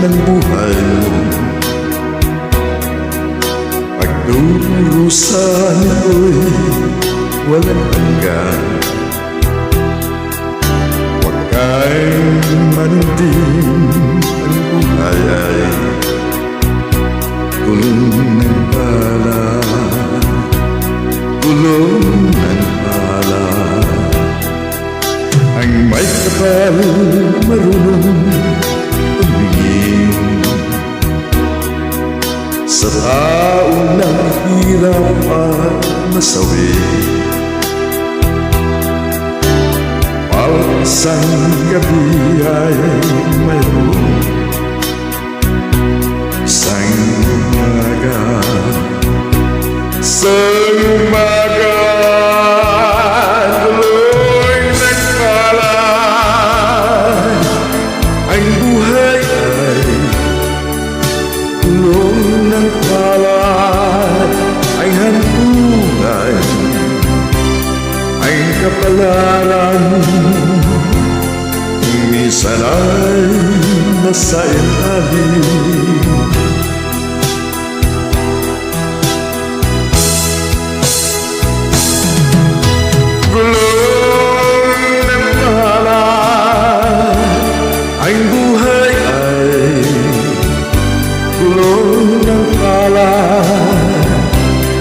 ng buhay. Pagdurusan ko'y walang hanggan. Huwag kang manindim ang buhay ay Kulong ng bala. Kulong ng bala. Ang may kapal marunong Sa taong naghirap at nasawi Bawat isang gabi ay mayroon kapalaran. Minsan ay nasa ilalim. Gulong ng Ang buhay ay Gulong ng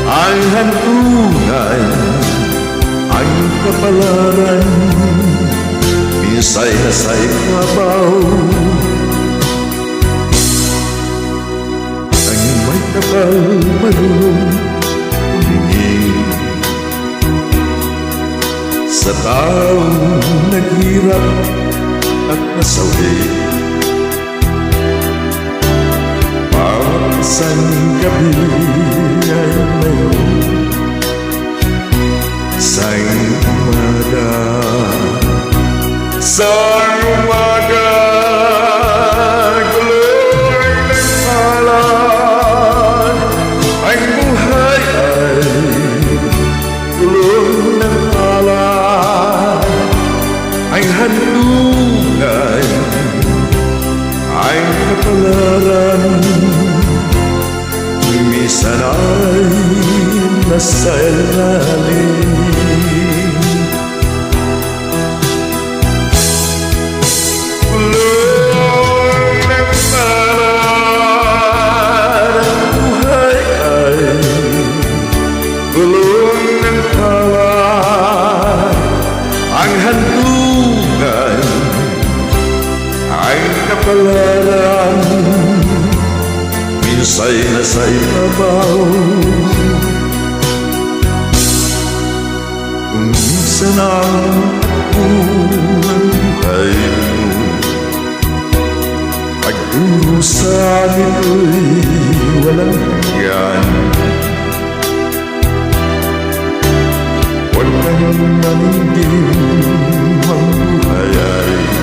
Ang hantungan Ang kapalaran. Minsay na sa ibabaw Ang may kapal marunong tumingin Sa taong naghirap at nasawi. Bawat isang gabi Sa umaga Guloy ng palad Ang buhay ay Guloy ng palad Ang handungan Ang kapalaran Minsan ay nasa ilalim kapalaran Minsay na sa ibabaw Kung minsan ang buhay mo. Pagdurusan ito'y walang hanggan. Huwag kang manindim ang ay